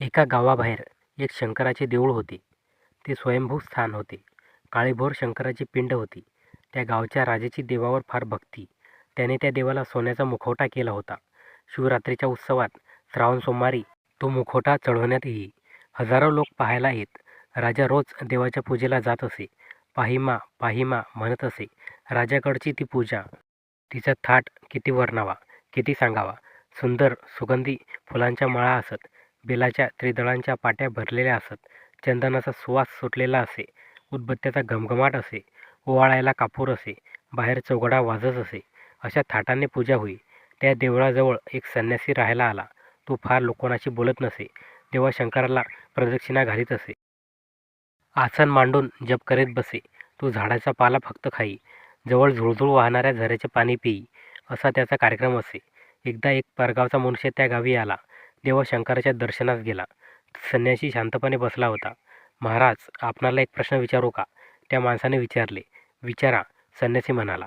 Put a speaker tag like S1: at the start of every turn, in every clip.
S1: एका गावाबाहेर एक शंकराचे देऊळ होते. ते स्वयंभू स्थान होते. काळीभोर शंकराची पिंड होती. त्या गावच्या राजाची देवावर फार भक्ती. त्याने त्या देवाला सोन्याचा मुखवटा केला होता. शिवरात्रीच्या उत्सवात श्रावण सोमवारी तो मुखवटा चढवण्यात येई. हजारो लोक पाहायला येत. राजा रोज देवाच्या पूजेला जात असे. पाहिमा पाहिमा म्हणत असे. राजाकडची ती पूजा. तिचा थाट किती वर्णावा, किती सांगावा. सुंदर सुगंधी फुलांच्या माळा असत. बेलाच्या त्रिदळांच्या पाट्या भरलेल्या असत. चंदनाचा सुवास सुटलेला असे. उदबत्त्याचा घमघमाट असे. ओवाळायला कापूर असे. बाहेर चौघडा वाजत असे. अशा थाटाने पूजा होई. त्या देवळाजवळ एक संन्यासी राहायला आला. तो फार कोणाशी बोलत नसे. देवा शंकराला प्रदक्षिणा घालीत असे. आसन मांडून जप करीत बसे. तो झाडाचा पाला फक्त खाई. जवळ झुळझुळ वाहणाऱ्या झऱ्याचे पाणी पिई. असा त्याचा कार्यक्रम असे. एकदा एक परगावचा मनुष्य त्या गावी आला. देवा शंकराच्या दर्शनास गेला. संन्याशी शांतपणे बसला होता. महाराज आपणाला एक प्रश्न विचारू का? त्या माणसाने विचारले. विचारा, संन्यासी म्हणाला.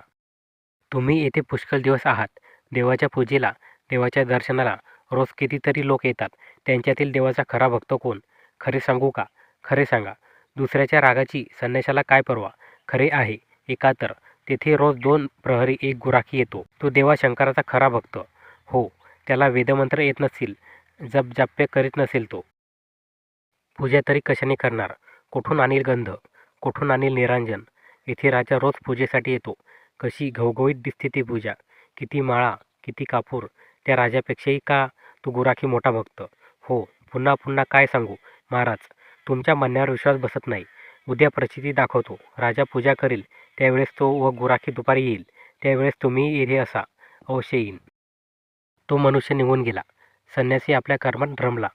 S1: तुम्ही येथे पुष्कळ दिवस आहात. देवाच्या पूजेला, देवाच्या दर्शनाला रोज कितीतरी लोक येतात. त्यांच्यातील देवाचा खरा भक्त कोण? खरे सांगू का? खरे सांगा. दुसऱ्याच्या रागाची संन्याशाला काय पर्वा? खरे आहे. एकातर तेथे रोज दोन प्रहरी एक गुराखी येतो. तो देवा शंकराचा खरा भक्त. हो, त्याला वेदमंत्र येत नसतील. जपजाप्य करीत नसेल तो. पूजा तरी कशाने करणार? कोठून आणील गंध? कोठून आणील निरांजन? येथे राजा रोज पूजेसाठी येतो. कशी घवघवीत दिसते ती पूजा. किती माळा, किती कापूर. त्या राजापेक्षाही का तो गुराखी मोठा भक्त? हो, पुन्हा पुन्हा काय सांगू, महाराज. तुमच्या म्हणण्यावर विश्वास बसत नाही. उद्या प्रचिती दाखवतो. राजा पूजा करील त्यावेळेस तो व गुराखी दुपारी येईल. त्यावेळेस तुम्ही येथे असा. अवश्य येईन. तो मनुष्य निघून गेला. संन्यासी आपल्या कर्मात भ्रमला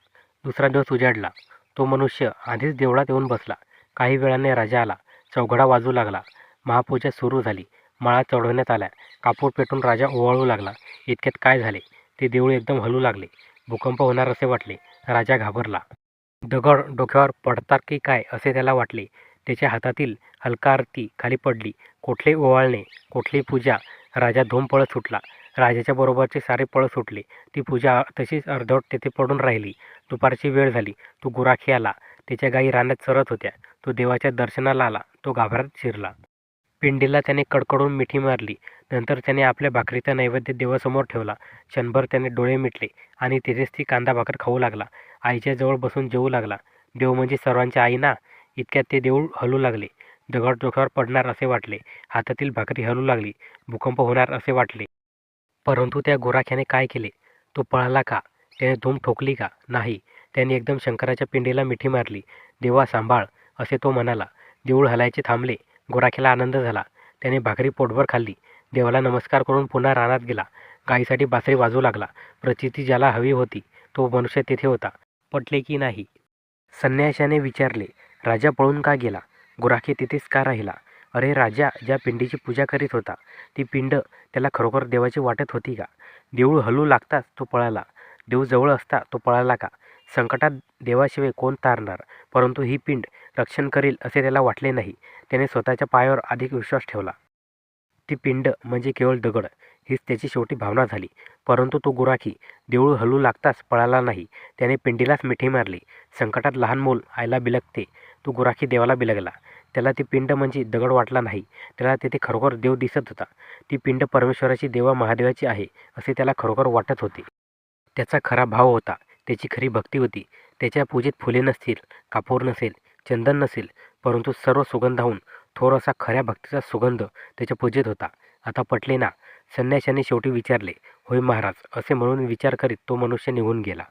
S1: दुसरा दिवस उजाडला. तो मनुष्य आधीच देवळात येऊन बसला. काही वेळाने राजा आला. चौघडा वाजू लागला. महापूजा सुरू झाली. माळा चढवण्यात आल्या. कापूर पेटून राजा ओवाळू लागला. इतक्यात काय झाले? ते देऊळ एकदम हलू लागले. भूकंप होणार असे वाटले. राजा घाबरला. दगड डोक्यावर पडतात की काय असे त्याला वाटले. त्याच्या हातातील हलका आरती खाली पडली. कोठले ओवाळणे, कोठली पूजा. राजा धूम पळत सुटला. राजाच्या बरोबरचे सारे पळत सुटले. ती पूजा तशीच अर्धवट तेथे पडून राहिली. दुपारची वेळ झाली. तो गुराखी आला. त्याच्या गायी रानात चरत होत्या. तो देवाच्या दर्शनाला आला. तो घाबरत शिरला. पिंडीला त्याने कडकडून मिठी मारली. नंतर त्याने आपल्या भाकरीचा नैवेद्य देवासमोर ठेवला. क्षणभर त्याने डोळे मिटले आणि तिथेच ती कांदा भाकर खाऊ लागला. आईच्या जवळ बसून जेवू लागला. देव म्हणजे सर्वांची आई ना? इतक्यात ते देऊळ हलू लागले. दगड डोक्यावर पडणार असे वाटले. हातातील भाकरी हलू लागली. भूकंप होणार असे वाटले. परंतु त्या गोराख्याने काय केले? तो पळाला का? त्याने धूम ठोकली का? नाही. त्याने एकदम शंकराच्या पिंडीला मिठी मारली. देवा सांभाळ, असे तो म्हणाला. देऊळ हलायचे थांबले. गोराख्याला आनंद झाला. त्याने भाकरी पोटभर खाल्ली. देवाला नमस्कार करून पुन्हा रानात गेला. गायीसाठी बासरी वाजू लागला. प्रचिती ज्याला हवी होती तो मनुष्य तेथे होता. पटले की नाही? संन्याशाने विचारले. राजा पळून का गेला? गुराखी तिथेच का राहिला? अरे राजा ज्या पिंडीची पूजा करीत होता, ती पिंड त्याला खरोखर देवाची वाटत होती का? देऊळ हलू लागताच तो पळाला. देव जवळ असता तो पळाला का? संकटात देवाशिवाय कोण तारणार? परंतु ही पिंड रक्षण करील असे त्याला वाटले नाही. त्याने स्वतःच्या पायावर अधिक विश्वास ठेवला. ती पिंड म्हणजे केवळ दगड, हीच त्याची शेवटी भावना झाली. परंतु तो गुराखी देऊळ हलू लागताच पळाला नाही. त्याने पिंडीलाच मिठी मारली. संकटात लहान मूल आईला बिलगते. तो गुराखी देवाला बिलगला. त्याला ती पिंड म्हणजे दगड वाटला नाही. त्याला तेथे खरोखर देव दिसत होता. ती पिंड परमेश्वराची देवा महादेवाची आहे असे त्याला खरोखर वाटत होते. त्याचा खरा भाव होता. त्याची खरी भक्ती होती. त्याच्या पूजेत फुले नसतील, कापूर नसेल, चंदन नसेल, परंतु सर्व सुगंधाहून थोर असा खऱ्या भक्तीचा सुगंध त्याच्या पूजेत होता. आता पटले ना? संन्याशाने शेवटी विचारले. होय महाराज, असे म्हणून विचार करीत तो मनुष्य निघून गेला.